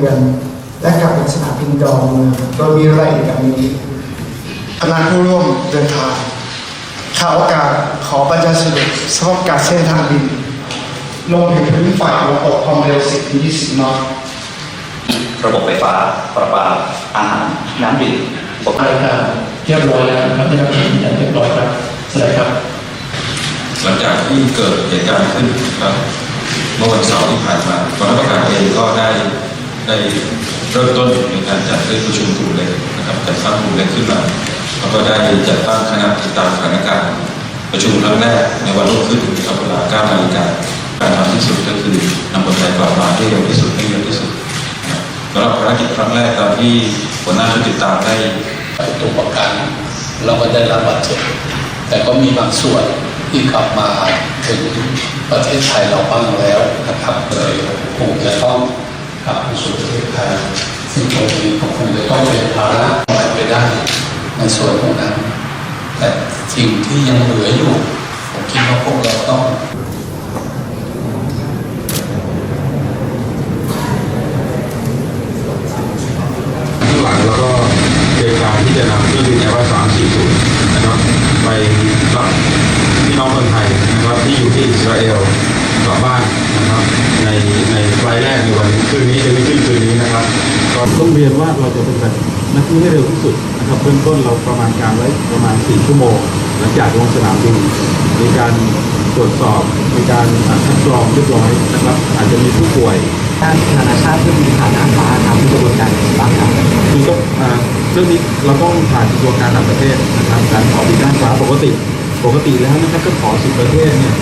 เมืองและกลับเป็นสนามบินดอนเมืองโดยมีรายละเอียดดังนี้คณะผู้ร่วมเดินทางข่าวโอกาสขอบรรยายสรุปสภาพอากาศเส้นทางบิน ลงถึงพื้นฝ่ายตะวันตกความเร็ว 10ถึง20 นอตระบบไฟฟ้าประปาอาหาร น้ำดื่มอุปกรณ์รายการเรียบร้อยแล้วนะครับได้รับการยืนยันเรียบร้อยครับสไลด์ครับ หลังจากที่เกิดเหตุการณ์ขึ้นนะครับเมื่อวันเสาร์ที่ผ่านมากองทัพอากาศเองก็ได้ ได้เริ่มต้นในการจัดเรื่องประชุมกลุ่มเล็กนะครับจัดตั้งกลุ่มเล็กขึ้นมาแล้วก็ได้จัดตั้งคณะติดตามสถานการณ์ประชุมครั้งแรกในวันรุ่งขึ้นนะครับเวลา9นาฬิกาการทำที่สุดก็คือนำคนไทยกลับมาให้เร็วที่สุดให้เร็วที่สุดสำหรับภารกิจครั้งแรกตามที่หัวหน้าชุดติดตามได้ตัวประกัน เราก็ได้รับบาดเจ็บแต่ก็มีบางส่วนที่กลับมาถึงประเทศไทยเราบ้างแล้วนะครับเลยคงจะต้อง กลับมาสู่ประเทศไทยซึ่งตรงนี้ก็คงจะต้องเป็นภาระไปได้ในส่วนของนั้น แต่สิ่งที่ยังเหลืออยู่ ผมคิดว่าพวกเราต้องหลังแล้วก็เตรียมการที่จะนำเครื่องบินแอร์บัส340นะครับไปรับพี่น้องคนไทยนะครับที่อยู่ที่อิสราเอล กลับบ้านนะครับในในไฟล์แรกในวันคืนนี้จะมีขึ้นคืนนี้นะครับก็ต้องเรียนว่าเราจะปฏิบัติหน้าที่ให้เร็วที่สุดนะครับเบื้องต้นเราประมาณการไว้ประมาณ 4 ชั่วโมง หลังจากลงสนามบินมีการตรวจสอบมีการอ่าคัดกรองเรียบร้อยนะครับ อาจจะมีผู้ป่วยด้านนานาชาติที่มีฐานอาฟ้าทำกระบวนการบางอย่างคือต้องอ่าเรื่องนี้เราต้องผ่านกระบวนการต่างประเทศนะครับการขอวีซ่าฟ้าปกติ ปกติแล้วนะครับถ้าขอ10ประเทศเนี่ย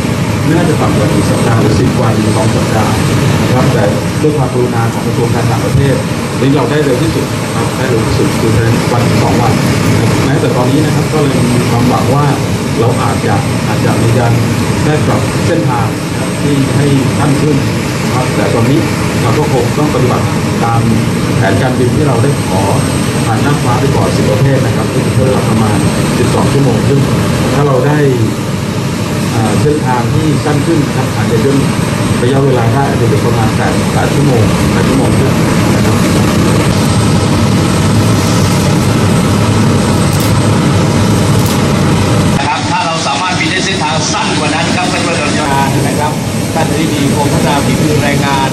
น่าจะต่ำกว่า1สัปดาห์หรือ10วันหรือ2สัปดาห์นะครับแต่ด้วยความกรุณาของกระทรวงการต่างประเทศนี่เราได้เร็วที่สุดนะครับได้เร็วที่สุดคือในวันสองวันแม้แต่ตอนนี้นะครับก็เลยมีความหวังว่าเราอาจจะอาจจะมีการได้ปรับเส้นทางที่ให้สั้นขึ้นนะครับแต่ตอนนี้เราก็คงต้องปฏิบัติตามแผนการบินที่เราได้ขอผ่านน้ำฟ้าไปก่อน10ประเทศนะครับที่จะใช้เวลาประมาณ 12 ชั่วโมงซึ่งถ้าเราได้ เส้นทางที่สั้นขึ้นครับอาจจะย่นระยะเวลาได้อาจจะเหลือประมาณ8 8ชั่วโมง8ชั่วโมงคนะครับถ้าเราสามารถบินได้เส้นทางสั้นกว่านั้นครับก็จะเป็นเวลานนะครับท่านที่มีโครงพัฒนาฝีมือแรงงาน